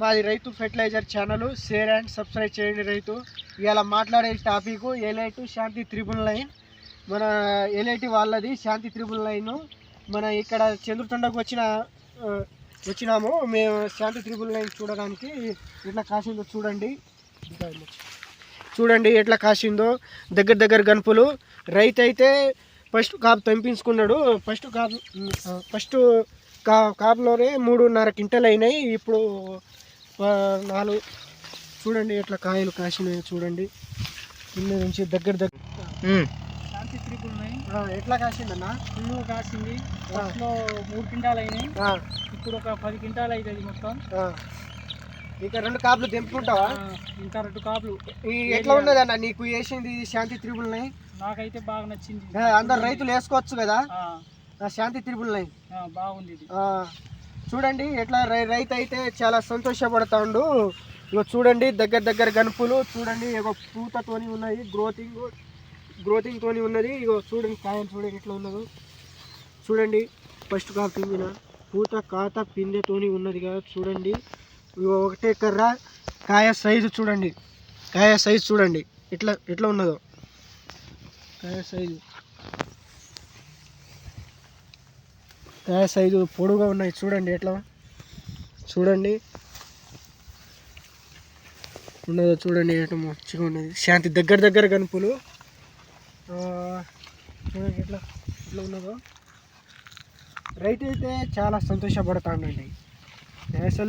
మాది రైతు fertilizer channel. Share and subscribe చేయండి రైతు. ఇవాళ మాట్లాడే టాపిక్ ఎలైటు శాంతి త్రిబుల్ లైన్ మన ఎలైటి వాళ్ళది శాంతి త్రిబుల్ లైన్ మన ఇక్కడ చంద్రతండకు వచ్చిన వచ్చినాము. మేము శాంతి త్రిబుల్ లైన్ చూడడానికి ఎట్లా కాసిందో చూడండి. చూడండి ఎట్లా కాసిందో. దగ్గర దగ్గర గనుపులు. రైతు అయితే ఫస్ట్ కాపు తెంపించుకున్నాడు. ఫస్ట్ కాపు ఫస్ట్ కా కాపులోనే మూడున్నర క్వింటల్ అయినాయి ఇప్పుడు నాలుగు. చూడండి ఎట్లా కాయలు కాసినాయి చూడండి. కింద నుంచి దగ్గర దగ్గర. ఎట్లా కాసిందన్నా? ఫుల్ కాసింది. ఫస్ట్లో మూడు క్వింటాలు అయినాయి. ఇప్పుడు ఒక పది క్వింటాలు అవుతుంది మొత్తం. ఆ. ఇక రెండు కాపులు తెంపుకుంటావా? ఇంకా రెండు కాపులు. ఈ ఎట్లా ఉన్నది అన్న నీకు వేసింది శాంతి త్రిబుల్ నైన్? నాకైతే బాగా నచ్చింది. అందరు రైతులు వేసుకోవచ్చు కదా. శాంతి త్రిబుల్ నైన్. ఆ, బాగుంది ఇది. ఆ, చూడండి ఎట్లా రై రైతు అయితే చాలా సంతోషపడతాడు. ఇగో చూడండి దగ్గర దగ్గర గనుపులు చూడండి ఇగో పూతతోని ఉన్నది గ్రోతింగ్ గ్రోతింగ్ తోని ఉన్నది. ఇగో చూడండి కాయలు చూడండి ఎట్లా ఉన్నదో. చూడండి ఫస్ట్ కా పిండిన పూత కాత పిందెతోని ఉన్నది కదా చూడండి. ఇగో ఒకటే కర్ర కాయ సైజు చూడండి. కాయ సైజు చూడండి ఎట్లా ఎట్లా ఉన్నదో. కాయ సైజు. కాయ సైజు పొడుగా ఉన్నాయి. చూడండి ఎట్లా చూడండి. ఉన్నదో చూడండి ఎట్లా మంచిగా ఉన్నది. శాంతి దగ్గర దగ్గర కనుపులు చూడండి ఎట్లా ఎట్లా ఉన్నదో. రైతు అయితే చాలా సంతోషపడతాడండి. అసలు